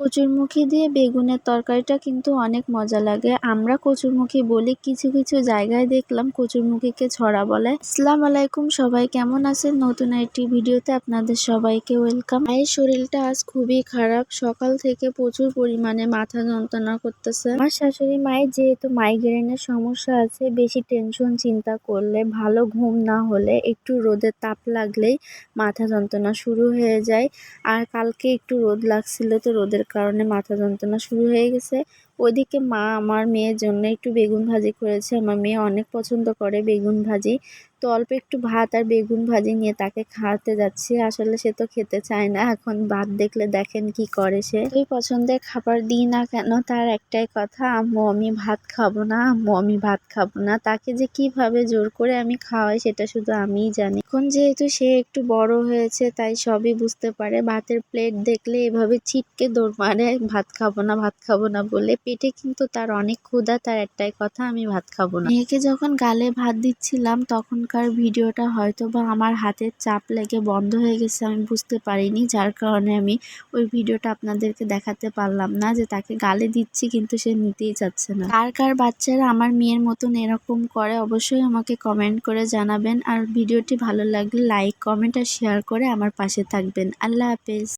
কচুরমুখী দিয়ে বেগুনের তরকারিটা কিন্তু অনেক মজা লাগে। আমরা কচুরমুখী বলি, কিছু কিছু জায়গায় দেখলাম কচুরমুখীকে ছড়া বলে। আসসালাম আলাইকুম, সবাই কেমন আছেন? নতুন একটি ভিডিওতে আপনাদের সবাইকে ওয়েলকাম। মায়ের শরীরটা আজ খুবই খারাপ। সকাল থেকে প্রচুর পরিমাণে মাথা যন্ত্রণা করতেছে। আমার শাশুড়ি মায়ের যেহেতু মাইগ্রেনের সমস্যা আছে, বেশি টেনশন চিন্তা করলে, ভালো ঘুম না হলে একটু রোদের তাপ লাগলেই মাথা যন্ত্রণা শুরু হয়ে যায়। আর কালকে একটু রোদ লাগছিল তো রোদের কারণে মাথা যন্ত্রণা শুরু হয়ে গেছে। ওইদিকে মা আমার মেয়ের জন্য একটু বেগুন ভাজি করেছে। আমার মেয়ে অনেক পছন্দ করে বেগুন ভাজি। তো অল্প একটু ভাত আর বেগুন ভাজি নিয়ে তাকে খাওয়াতে যাচ্ছি। আসলে সে তো খেতে চায় না। এখন ভাত দেখলে দেখেন কি করে সে। তুই পছন্দের খাবার দিই না কেন তার একটাই কথা, আম্মু, আমি ভাত খাব না। আম্মু, আমি ভাত খাব না। তাকে যে কীভাবে জোর করে আমি খাওয়াই সেটা শুধু আমিই জানি। এখন যেহেতু সে একটু বড় হয়েছে, তাই সবই বুঝতে পারে। ভাতের প্লেট দেখলে এভাবে ছিটকে দৌড় মারে, ভাত খাব না, ভাত খাব না বলে পেটে কিন্তু তার অনেক ক্ষুধা, তার একটাই কথা, আমি ভাত খাব না। মেয়েকে যখন গালে ভাত দিচ্ছিলাম, তখনকার ভিডিওটা হয়তো বা আমার হাতের চাপ লেগে বন্ধ হয়ে গেছে, আমি বুঝতে পারিনি। যার কারণে আমি ওই ভিডিওটা আপনাদেরকে দেখাতে পারলাম না যে তাকে গালে দিচ্ছি, কিন্তু সে নিতেই চাচ্ছে না। কার কার বাচ্চারা আমার মেয়ের মতন এরকম করে, অবশ্যই আমাকে কমেন্ট করে জানাবেন। আর ভিডিওটি ভালো লাগলে লাইক কমেন্ট আর শেয়ার করে আমার পাশে থাকবেন। আল্লাহ হাফেজ।